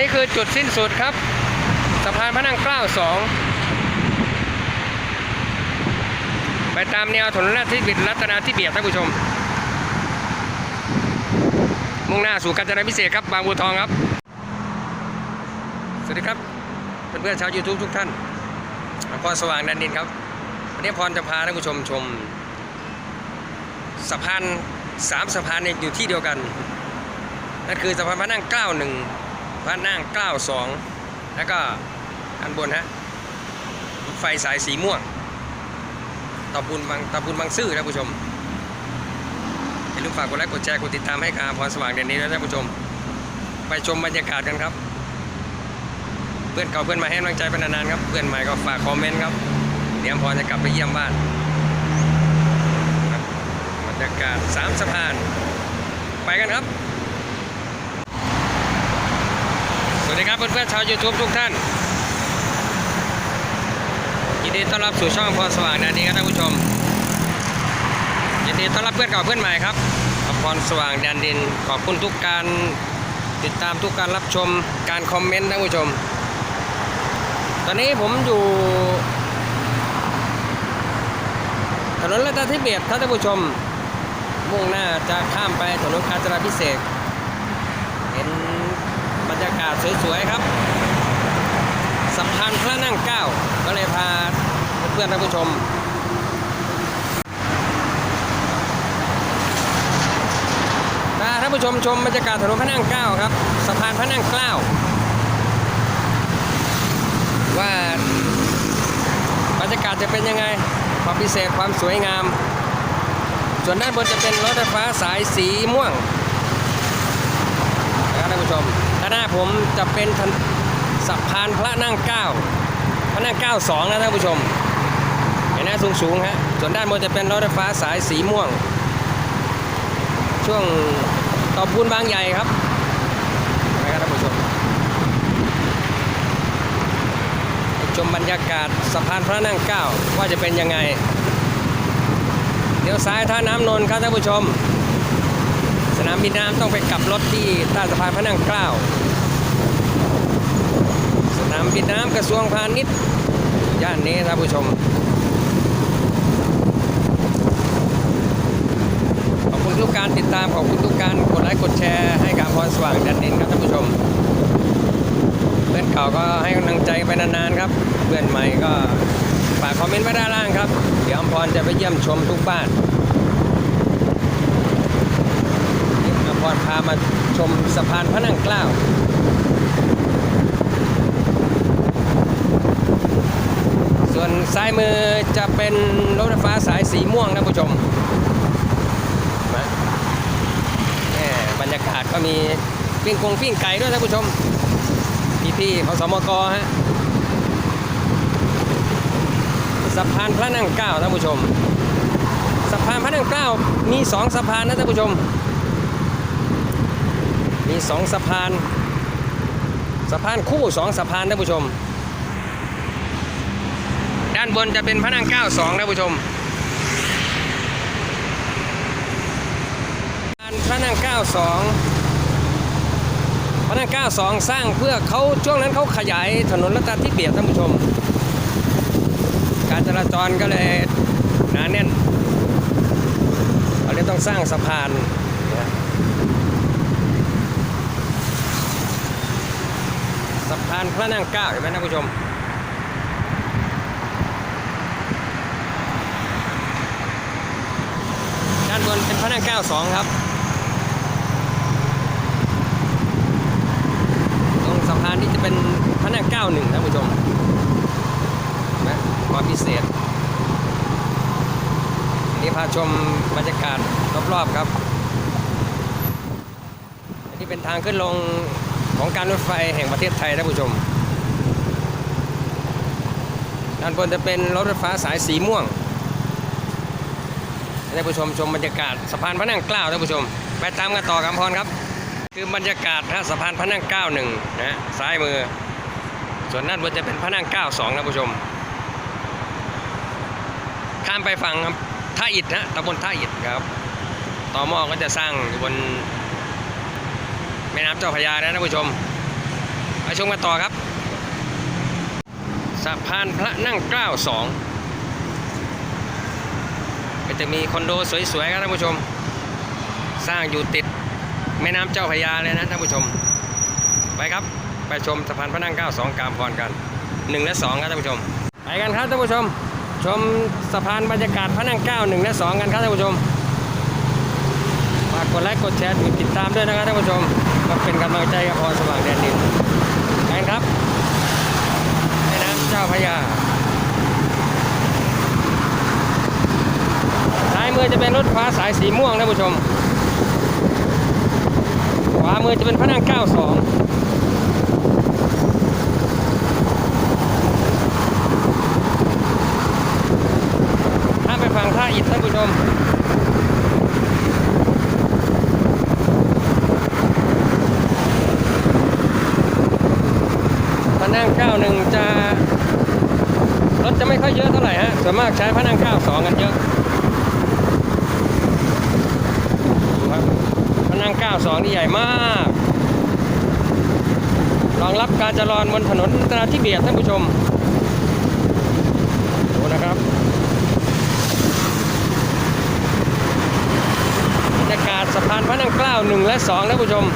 นี้คือจุดสิ้นสุดครับ สะพานพระนั่งเกล้าสองไปตามแนวถนนราชวิทย์รัตนาธิเบียดท่านผู้ชม มุ่งหน้าสู่กาญจนาพิเศษครับบางบัวทองครับ สวัสดีครับเพื่อนๆชาว YouTube ทุกท่านพรสว่างนันดินครับวันนี้พรจะพาท่านผู้ชมชมสะพานสามสะพานเนี่ยอยู่ที่เดียวกันนั่นคือสะพานพระนั่ง91 พระนั่ง 92 แล้วก็อันบนฮะไฟสายสีม่วงตะบุญบางตะบุญบางซื่อท่านผู้ชมอย่าลืมฝากกดไลค์กดแชร์กดติดตามให้กับพรสว่างเด่นนี้นะท่านผู้ชม ไปชมบรรยากาศกันครับ เพื่อนเก่าเพื่อนใหมาให้กำลังใจเป็นนานๆครับ เพื่อนใหม่ก็ฝากคอมเมนต์ครับเดี๋ยวพรจะกลับไปเยี่ยมบ้านบบรรยากาศสามสะพาน ไปกันครับ สวัสดีครับเพื่อนๆชาว YouTube ทุกท่าน ยินดีต้อนรับสู่ช่องพรสว่างนาดีครับท่านผู้ชม ยินดีต้อนรับเพื่อนเก่าเพื่อนใหม่ครับพรสว่างแดนดิน ขอบคุณทุกการติดตามทุกการรับชมการคอมเมนต์ท่านผู้ชม ตอนนี้ผมอยู่ ถนนรัตนทิเบศท่านผู้ชม มุ่งหน้าจะข้ามไปถนนกาญจนาพิเศษเห็น บรรยากาศสวยๆครับสะพานพระนั่งเก้าก็เลยพาเพื่อนท่านผู้ชมพาท่านผู้ชมชมบรรยากาศถนนพระนั่งเก้าครับสะพานพระนั่งเก้าว่าบรรยากาศจะเป็นยังไงความพิเศษความสวยงาม ส่วนด้านบนจะเป็นรถไฟฟ้าสายสีม่วงนะครับท่านผู้ชมานหน้าผมจะเป็นสะพานพระนั่งเก้าพระนั่งเก้าสองนะท่านผู้ชม เห็นไหมสูงสูงฮะส่วนด้านบนจะเป็นรถไฟฟ้าสายสีม่วง ช่วงต่อพูนบางใหญ่ครับนะครับท่านผู้ชมชมบรรยากาศสะพานพระนั่งเก้าว่าจะเป็นยังไงเดี๋ยวซ้ายท่าน้ำนนท์ครับท่านผู้ชม นามบินน้ำต้องไปกลับรถที่ใต้สะพานพระนั่งเกล้า สนามบินน้ำกระทรวงพาณิชย์ย่านนี้ท่านผู้ชม ขอบคุณทุกการติดตาม ขอบคุณทุกการกดไลค์กดแชร์ให้กับพรสว่างแดนดินครับท่านผู้ชม เพื่อนเก่าก็ให้กำลังใจไปนานๆครับ เพื่อนใหม่ก็ฝากคอมเมนต์ไว้ด้านล่างครับ เดี๋ยวอมพรจะไปเยี่ยมชมทุกบ้านอมพ รพามาชมสะพานพระนั่งเกล้าส่วนซ้ายมือจะเป็นรถไฟฟ้าสายสีม่วงนะผู้ชมนะแหมบรรยากาศก็มีปิ้งกงปิ้งไก่ด้วยท่านผู้ชม พี่ๆขอสมกฮะสะพานพระนั่งเกล้าท่านผู้ชม สะพานพระนั่งเกล้ามีสองสะพานนะท่านผู้ชม มีสองสะพานสะพานคู่สองสะพานท่านผู้ชม ด้านบนจะเป็นพระนั่งเก้าสองท่านผู้ชมพระนั่งเก้าสองพระนั่งเก้าสองสร้างเพื่อเขาช่วงนั้นเขาขยายถนนรัตนทิเบียดท่านผู้ชม การจราจรก็เลยหนาแน่นเขาเลยต้องสร้างสะพานนะสะ พานพระนั่งเก้าเห็นไหมท่านผู้ชม ด้านบนเป็นพระนั่งเก้าสองครับ ตรงสะพานที่จะเป็นพระนั่งเก้าหนึ่งท่านผู้ชมนะความพิเศษนนี้พาชมบรรยากาศรอบๆครับอันนี้เป็นทางขึ้นลง ของการรถไฟแห่งประเทศไทยท่านผู้ชม ด้านบนจะเป็นรถไฟฟ้าสายสีม่วงให้ท่านผู้ชมชมบรรยากาศสะพานพระนั่งเกล้าท่านผู้ชม ไปตามกันต่อกับพรครับ คือบรรยากาศท่าสะพานพระนั่งเก้าหนึ่งนะซ้ายมือ ส่วนด้านบนจะเป็นพระนั่งเก้าสองนะผู้ชม ข้ามไปฝั่งท่าอิฐนะตำบลท่าอิฐครับต่อหม้อก็จะสร้างอยู่บน แม่น้ำเจ้าพระยานะท่านผู้ชมชมกันต่อครับสะพานพระนั่งเกล้าสองก็จะมีคอนโดสวยๆครับท่านผู้ชม สร้างอยู่ติดแม่น้ำเจ้าพระยาเลยนะท่านผู้ชม ไปครับไปชมสะพานพระนั่งเกล้าสองกามพรกันหนึ่งและสองครับท่านผู้ชม ไปกันครับท่านผู้ชม ชมสะพานบรรยากาศพระนั่งเกล้าหนึ่งและสองกันครับท่านผู้ชมฝากกดไลค์กดแชร์กดติดตามด้วยนะครับท่านผู้ชม ก็เป็นกำลังใจกับพรสว่างแดนดินกันครับแม่น้ำเจ้าพระยาซ้ายมือจะเป็นรถไฟฟ้าสายสีม่วงท่านผู้ชม ขวามือจะเป็นพระนั่งเก้าสองข้ามไปฝั่งท่าอิฐท่านผู้ชม ระนั่งจะรถจะไม่ค่อยเยอะเท่าไหร่ฮะส่วนมากใช้พระนั่ง92กันเยอะดูครับพระนั่ง92นี่ใหญ่มากรองรับการจราจรบนถนนตราที่เบียดท่านผู้ชมดูนะครับบรรยากาศสะพานพระนั่งเกล้า1และ2ท่านผู้ชม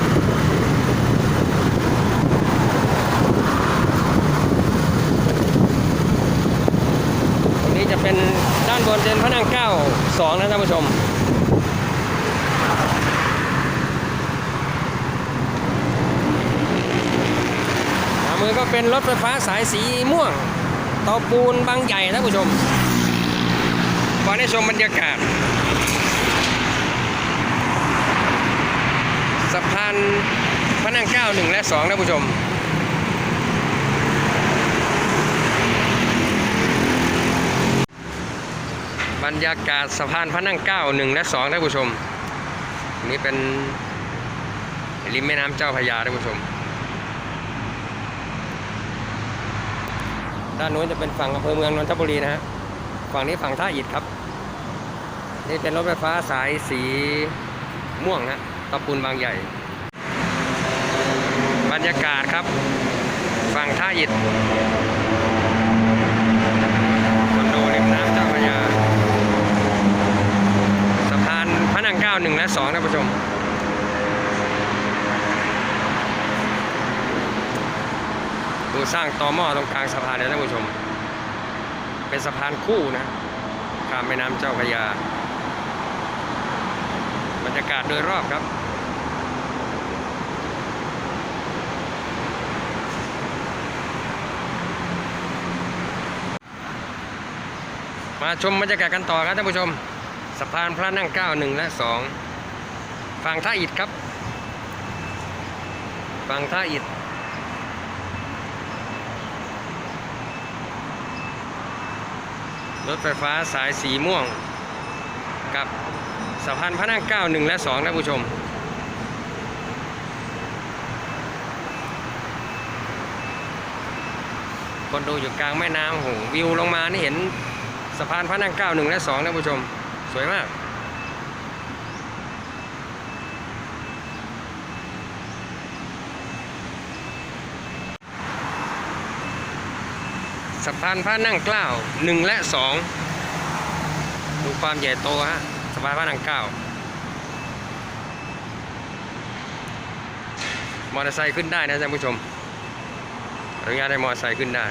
ตรงนี้จะ เป็นด้านบนเป็นพระนั่งเก้าสองนะท่านผู้ชม ขวามือก็เป็นรถไฟฟ้าสายสีม่วงเตาปูนบางใหญ่ท่านผู้ชมขอได้ชมบรรยากาศสะพานพระนั่งเก้าหนึ่งและสองท่านผู้ชม รรยากาศสะพานพระนั่งเก้าหนึ่งและสองท่านผู้ชม นี่เป็นริมแม่น้ำเจ้าพยาท่านผู้ชม ด้านนู้นจะเป็นฝั่งอำเภอเมืองนนทบุรีนะฮะ ฝั่งนี้ฝั่งท่าอิฐครับ นี่เป็นรถไฟฟ้าสายสีม่วงฮะตะปูนบางใหญ่ บรรยากาศครับ ฝั่งท่าอิฐคอนโดริมน้ำเจ้าพระยา สะพานพระนั่งเก้าหนึ่งและสองท่านผู้ชม ดูสร้างตอหม้อตรงกลางสะพานเลยท่านผู้ชม เป็นสะพานคู่นะข้ามแม่น้ำเจ้าพระยา บรรยากาศโดยรอบครับมาชมบรรยากาศกันต่อครับท่านผู้ชม สะพานพระนั่งเก้าหนึ่งและสองฝั่งท่าอิฐครับฝั่งท่าอิฐรถไฟฟ้าสายสีม่วง กับสะพานพระนั่งเก้าหนึ่งและสองท่านผู้ชมคนดูอยู่กลางแม่น้ำโหวิวลงมานี่เห็นสะพานพระนั่งเก้าหนึ่งและสองท่านผู้ชม สวยมาก สะพานพระนั่งเกล้าหนึ่งและสองดูความใหญ่โตฮะสะพานพระนั่งเกล้ามอเตอร์ไซค์ขึ้นได้นะท่านผู้ชมอนุญาตให้มอเตอร์ไซค์ขึ้นได้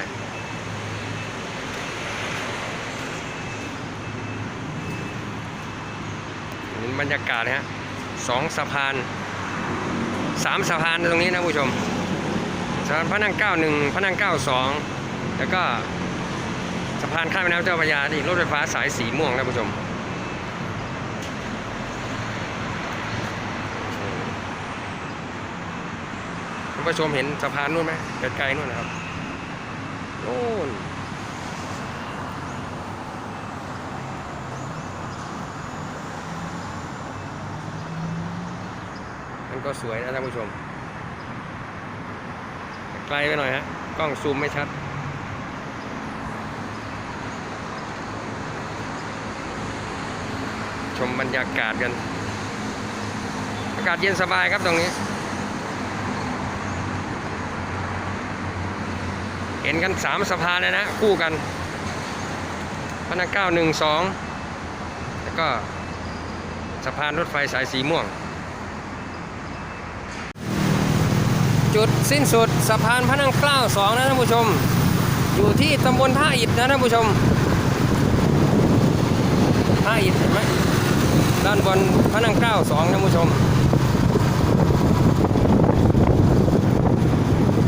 นี่บรรยากาศนะฮะสองสะพานสามสะพานตรงนี้นะผู้ชมสะพานพระนั่งเก้าหนึ่งพระนั่งเก้าสองแล้วก็สะพานข้ามแม่น้ำเจ้าพระยาที่รถไฟฟ้าสายสีม่วงนะผู้ชมคุณผู้ชมเห็นสะพานนู่นไหมไกลๆนู่นนะครับโน่น มันก็สวยนะท่านผู้ชม ไกลไปหน่อยฮะ กล้องซูมไม่ชัด ชมบรรยากาศกัน อากาศเย็นสบายครับตรงนี้ เห็นกันสามสะพานเลยนะ คู่กันพระนังเก้าหนึ่งสองแล้วก็สะพานรถไฟสายสีม่วง จุดสิ้นสุดสะพานพระนั่งเกล้าสองนะท่านผู้ชม อยู่ที่ตำบลท่าอิฐนะท่านผู้ชมท่าอิฐเห็นไหมด้านบนพระนั่งเกล้าสองท่านผู้ชม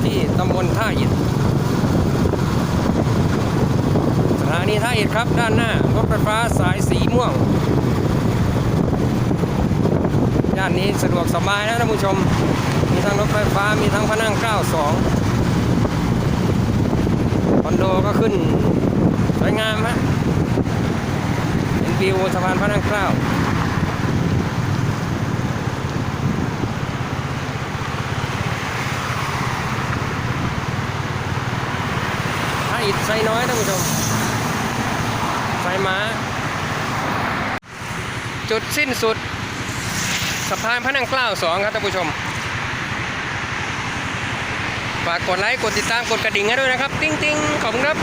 ที่ตำบลท่าอิฐสถานีท่าอิฐครับด้านหน้ารถไฟฟ้าสายสีม่วงย่านนี้สะดวกสบายนะท่านผู้ชม ทั้งรถไฟฟ้ามีทั้งพนั่ง 92 คอนโดก็ขึ้นสวยงามฮะเป็นวิวสะพานพระนั่งเกล้าถ้าอิดไซน้อยท่านผู้ชมไฟม้า จุดสิ้นสุดสะพานพระนั่งเกล้าสองครับท่านผู้ชม ฝากกดไลค์ กดติดตาม กดกระดิ่งให้ด้วยนะครับ ติ้งติ้งขอบคุณครับ